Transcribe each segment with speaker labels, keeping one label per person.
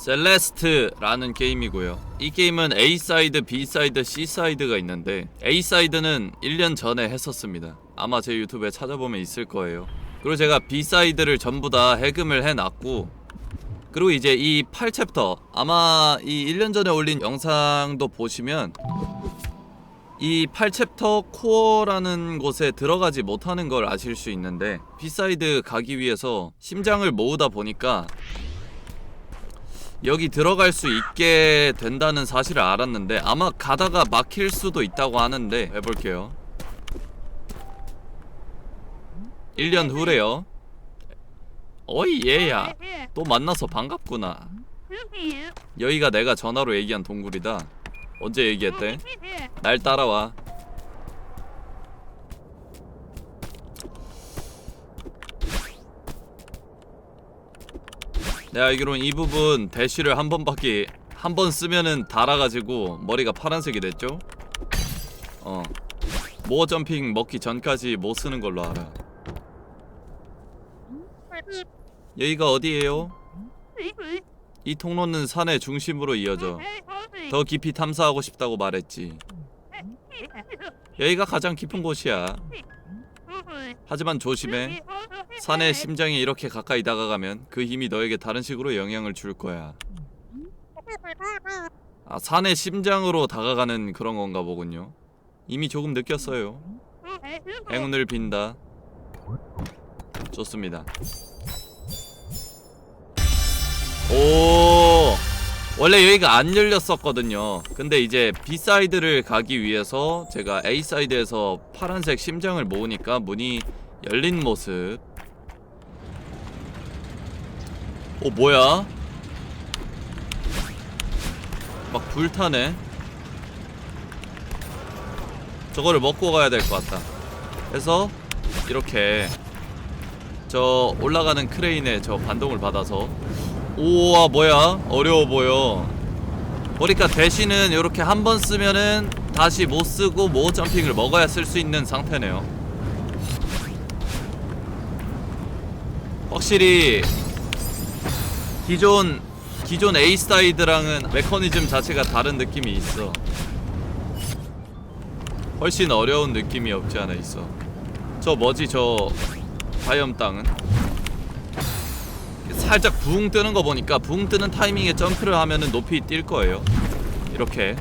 Speaker 1: 셀레스트라는 게임이고요. 이 게임은 A 사이드, B 사이드, C 사이드가 있는데 A 사이드는 1년 전에 했었습니다. 아마 제 유튜브에 찾아보면 있을 거예요. 그리고 제가 B 사이드를 전부 다 해금을 해놨고 그리고 이제 이 8챕터 아마 이 1년 전에 올린 영상도 보시면 이 8챕터 코어라는 곳에 들어가지 못하는 걸 아실 수 있는데 B사이드 가기 위해서 심장을 모으다 보니까 여기 들어갈 수 있게 된다는 사실을 알았는데 아마 가다가 막힐 수도 있다고 하는데 해볼게요. 1년 후래요. 어이 얘야. 또 만나서 반갑구나. 여기가 내가 전화로 얘기한 동굴이다. 언제 얘기했대? 날 따라와 내가 알기로는 이 부분 대쉬를 한 번밖에 한 번 쓰면은 달아가지고 머리가 파란색이 됐죠? 어. 모어 점핑 먹기 전까지 못 쓰는 걸로 알아. 여기가 어디예요? 이 통로는 산의 중심으로 이어져. 더 깊이 탐사하고 싶다고 말했지. 여기가 가장 깊은 곳이야. 하지만 조심해 산의 심장이 이렇게 가까이 다가가면 그 힘이 너에게 다른 식으로 영향을 줄 거야. 아 산의 심장으로 다가가는 그런 건가 보군요. 이미 조금 느꼈어요. 행운을 빈다. 좋습니다. 오 원래 여기가 안 열렸었거든요. 근데 이제 B사이드를 가기 위해서 제가 A사이드에서 파란색 심장을 모으니까 문이 열린 모습 오 뭐야? 막 불타네. 저거를 먹고 가야 될 것 같다. 그래서 이렇게 저 올라가는 크레인에 저 반동을 받아서. 우와 뭐야? 어려워 보여. 보니까 대신은 이렇게 한 번 쓰면은 다시 못 쓰고 모 점핑을 먹어야 쓸 수 있는 상태네요. 확실히 기존 기존 A 사이드랑은 메커니즘 자체가 다른 느낌이 있어 훨씬 어려운 느낌이 없지 않아 있어 저 뭐지 저 다이엄 땅은 살짝 붕 뜨는 거 보니까 붕 뜨는 타이밍에 점프를 하면은 높이 뛸 거예요. 이렇게.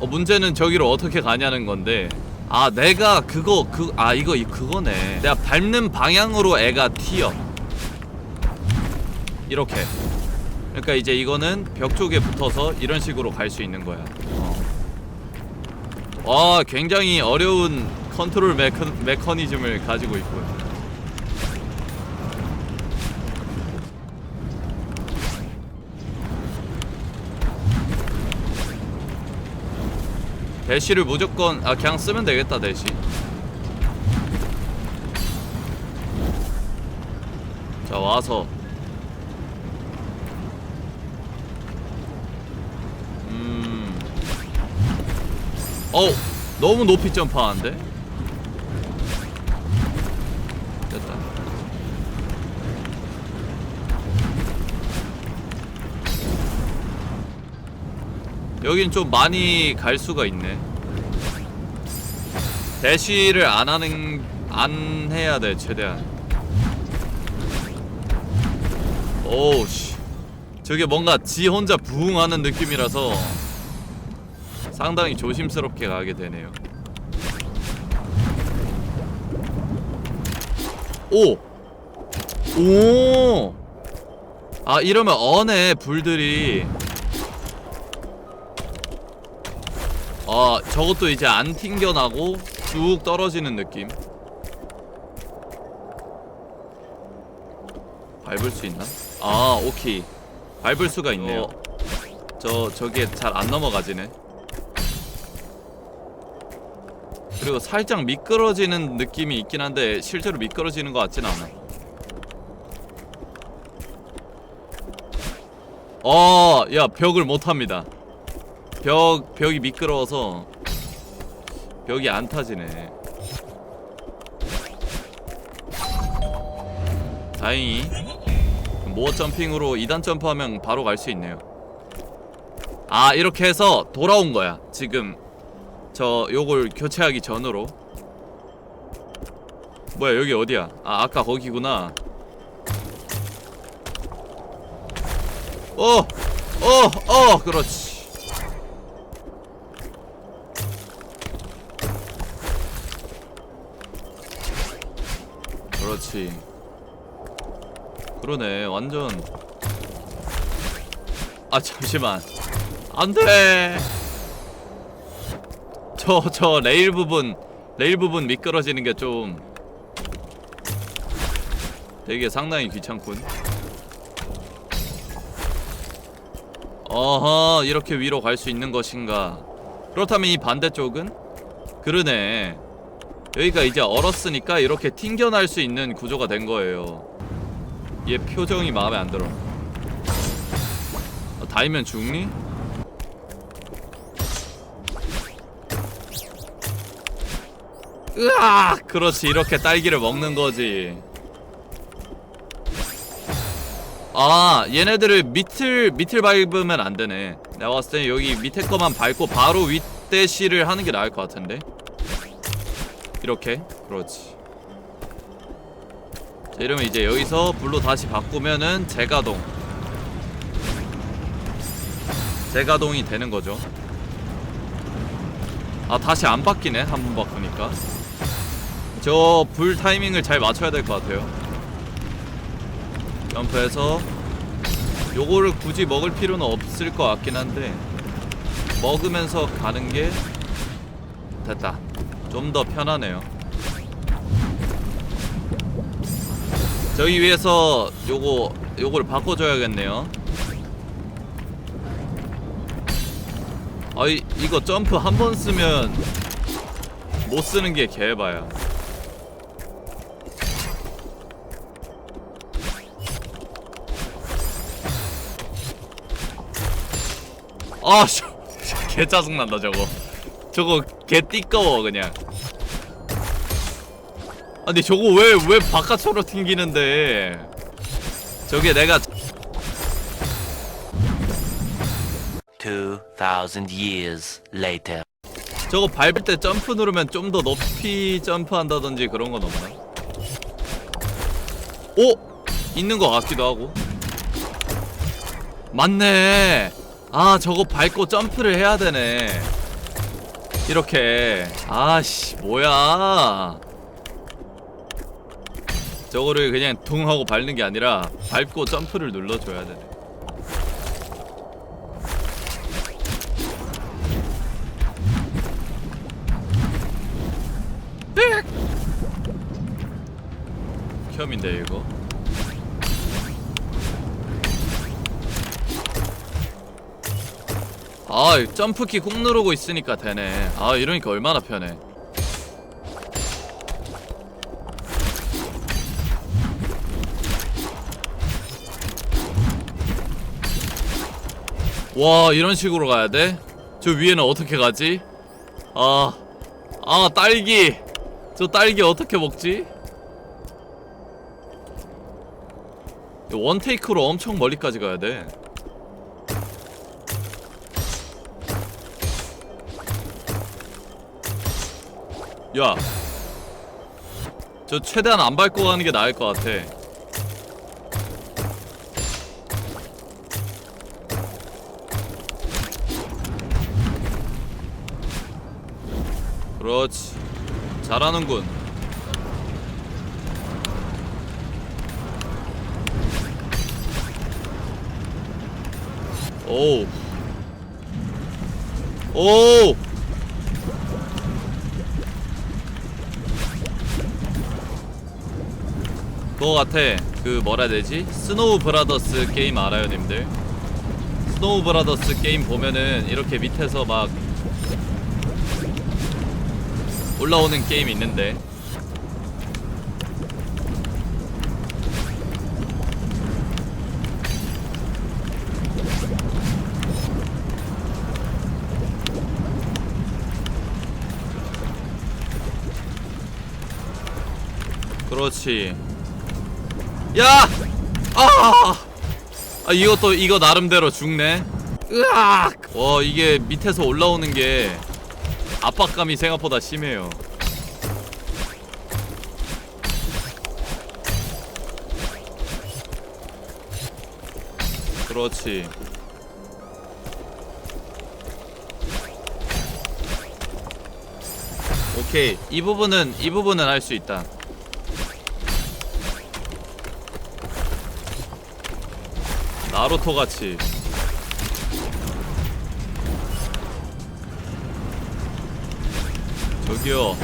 Speaker 1: 어 문제는 저기로 어떻게 가냐는 건데. 아 내가 그거 그 아 이거 이 그거네. 내가 밟는 방향으로 애가 튀어. 이렇게. 그러니까 이제 이거는 벽 쪽에 붙어서 이런 식으로 갈 수 있는 거야. 어. 와 굉장히 어려운 컨트롤 메커, 메커니즘을 가지고 있고요. 대시를 무조건 아 그냥 쓰면 되겠다 대시 자 와서 어우 너무 높이 점프하는데 됐다 여긴 좀 많이 갈 수가 있네. 대시를 안 하는 안 해야 돼 최대한. 오우 씨. 저게 뭔가 지 혼자 부흥하는 느낌이라서 상당히 조심스럽게 가게 되네요. 오! 오! 아 이러면 언에 불들이 아 저것도 이제 안 튕겨나고 쭉 떨어지는 느낌 밟을 수 있나? 아 오케이 밟을 수가 있네요 저 저게 잘 안 넘어가지네 그리고 살짝 미끄러지는 느낌이 있긴 한데 실제로 미끄러지는 것 같진 않아. 어, 야 벽을 못합니다. 벽 벽이 미끄러워서 벽이 안 타지네. 다행히 모어 점핑으로 2단 점프하면 바로 갈 수 있네요. 아 이렇게 해서 돌아온 거야 지금 저 요걸 교체하기 전으로 뭐야 여기 어디야 아 아까 거기구나 어! 어! 어! 그렇지 그렇지 그러네 완전 아 잠시만 안돼 저 저 레일 부분 레일 부분 미끄러지는 게 좀 되게 상당히 귀찮군. 어허 이렇게 위로 갈 수 있는 것인가? 그렇다면 이 반대쪽은? 그러네. 여기가 이제 얼었으니까 이렇게 튕겨날 수 있는 구조가 된 거예요. 얘 표정이 마음에 안 들어. 어, 닿으면 죽니? 으악! 그렇지 이렇게 딸기를 먹는 거지. 아 얘네들을 밑을 밑을 밟으면 안 되네. 내가 봤을 때 여기 밑에 거만 밟고 바로 윗대시를 하는 게 나을 것 같은데? 이렇게? 그렇지. 자 이러면 이제 여기서 불로 다시 바꾸면은 재가동. 재가동이 되는 거죠. 아 다시 안 바뀌네 한 번 바꾸니까 저 불 타이밍을 잘 맞춰야 될 것 같아요. 점프해서 요거를 굳이 먹을 필요는 없을 것 같긴 한데 먹으면서 가는 게 됐다. 좀 더 편하네요. 저기 위에서 요거 요거를 바꿔줘야겠네요. 아이 이거 점프 한 번 쓰면 못 쓰는 게 개바야 아, 씨, 개 짜증난다 저거. 저거 개 띠꺼워 그냥. 아, 근데 저거 왜 왜 바깥으로 튕기는데? 저게 내가
Speaker 2: 2,000 years later.
Speaker 1: 저거 밟을 때 점프 누르면 좀 더 높이 점프한다든지 그런 건 없나? 오! 있는 것 같기도 하고. 맞네. 아, 저거 밟고 점프를 해야 되네. 이렇게. 아씨, 뭐야. 저거를 그냥 둥 하고 밟는 게 아니라 밟고 점프를 눌러줘야 되네. 겸인데 이거 아 점프키 꾹 누르고 있으니까 되네 아 이러니까 얼마나 편해 와 이런 식으로 가야 돼? 저 위에는 어떻게 가지? 아, 아 딸기 저 딸기 어떻게 먹지? 원 테이크로 엄청 멀리까지 가야 돼. 야, 저 최대한 안 밟고 가는 게 나을 것 같아. 그렇지, 잘하는군. 오. 오. 그거 같아. 그 뭐라 해야 되지? 스노우 브라더스 게임 알아요, 님들? 스노우 브라더스 게임 보면은 이렇게 밑에서 막 올라오는 게임 있는데 그렇지 야! 아! 아 이것도 이거 나름대로 죽네. 으악! 와 이게 밑에서 올라오는 게 압박감이 생각보다 심해요. 그렇지. 오케이 이 부분은 이 부분은 할 수 있다. 나루토 같이. 저기요.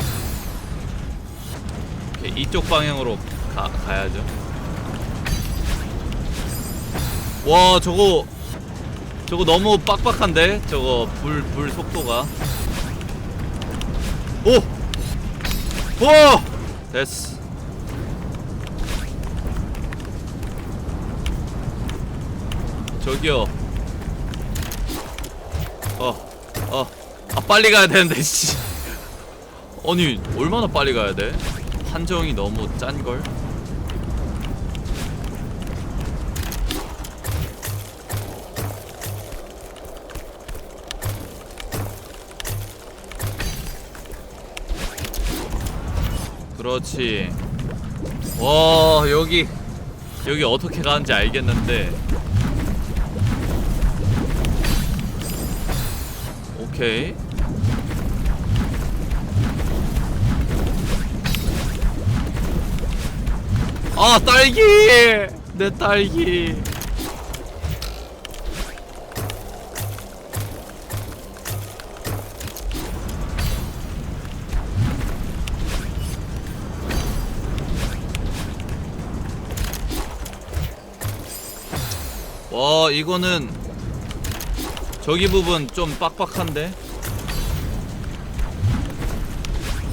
Speaker 1: 이쪽 방향으로 가, 가야죠. 와 저거 저거 너무 빡빡한데 저거 불 불 속도가. 오! 오! 됐어. 저기요. 어, 어. 아, 빨리 가야 되는데, 씨. 아니, 얼마나 빨리 가야 돼? 한정이 너무 짠걸? 그렇지. 와, 여기, 여기 어떻게 가는지 알겠는데. 오케이. 아 딸기 내 딸기 와 이거는 저기 부분 좀 빡빡한데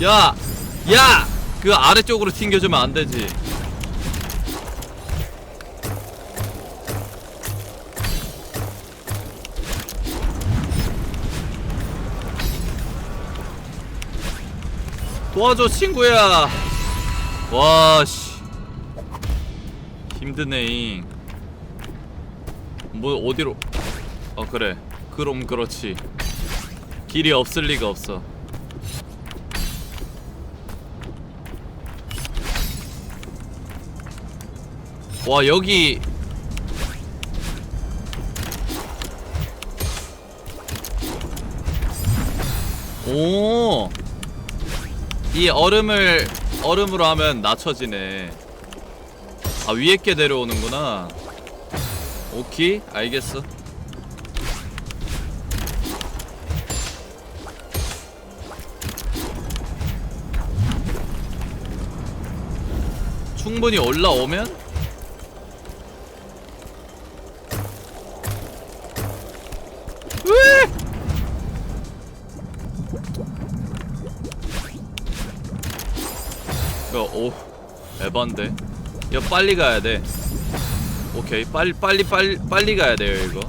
Speaker 1: 야! 야! 그 아래쪽으로 튕겨주면 안 되지. 도와줘 친구야. 와 씨. 힘드네. 뭐 어디로? 어 그래. 그럼 그렇지. 길이 없을 리가 없어. 와 여기 오. 이 얼음을 얼음으로 하면 낮춰지네. 아 위에 게 내려오는구나. 오케이 알겠어. 충분히 올라오면 으에! 야, 오, 에반데. 야, 빨리 가야 돼. 오케이, 빨리, 빨리, 빨리, 빨리 가야 돼요, 이거.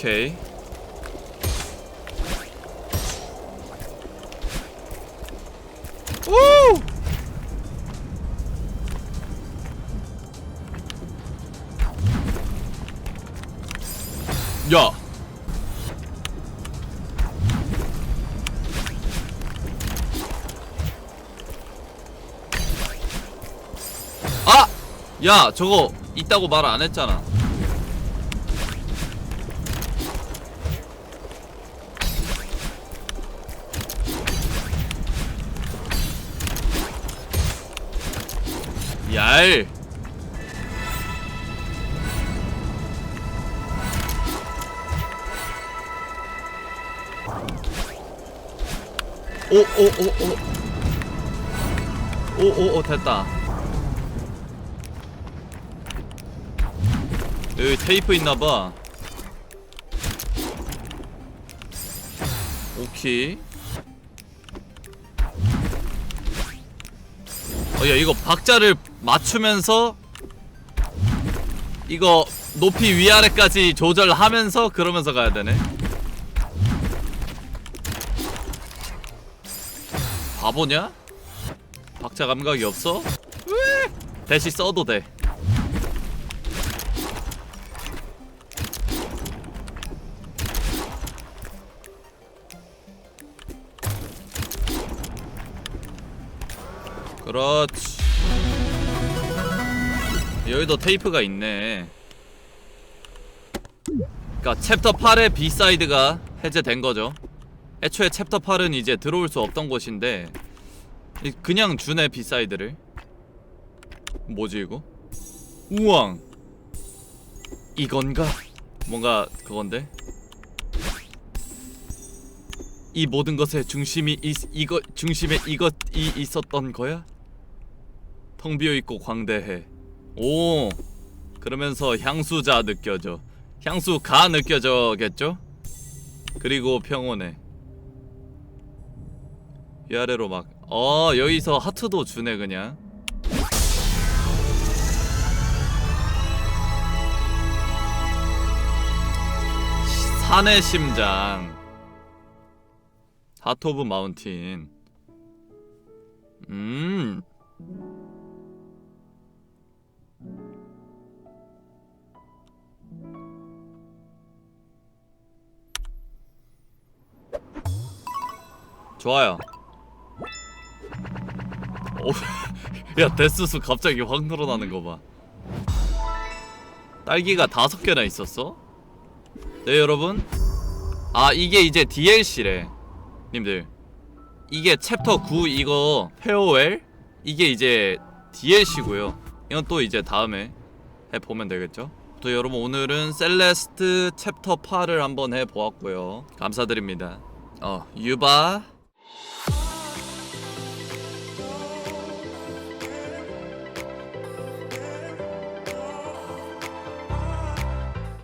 Speaker 1: 오케이. 우! 야. 아! 야, 저거 있다고 말 안 했잖아. 얄. 오, 오, 오, 오. 오, 오, 오, 됐다. 여기 테이프 있나봐. 오케이. 어, 야, 이거 박자를 맞추면서 이거 높이 위아래까지 조절하면서 그러면서 가야 되네. 바보냐? 박자 감각이 없어? 대시 써도 돼. 그렇지. 여기도 테이프가 있네. 그러니까 챕터 8의 B-사이드가 해제된 거죠. 애초에 챕터 8은 이제 들어올 수 없던 곳인데 이- 그냥 주네 B-사이드를. 뭐지 이거? 우왕. 이건가? 뭔가 그건데. 이 모든 것의 중심이 이, 이거 중심에 이것이 있었던 거야? 텅 비어 있고 광대해. 오. 그러면서 향수자 느껴져. 향수가 느껴져겠죠? 그리고 평온해. 위아래로 막. 어 여기서 하트도 주네 그냥. 산의 심장. 하트 오브 마운틴. 음. 좋아요. 오, 야 데스수 갑자기 확 늘어나는 거 봐. 딸기가 다섯 개나 있었어? 네 여러분. 아 이게 이제 DLC래. 님들. 이게 챕터 9 이거 페어웰 이게 이제 DLC고요. 이건 또 이제 다음에 해 보면 되겠죠? 또 여러분 오늘은 셀레스트 챕터 8을 한번 해 보았고요. 감사드립니다. 어 유바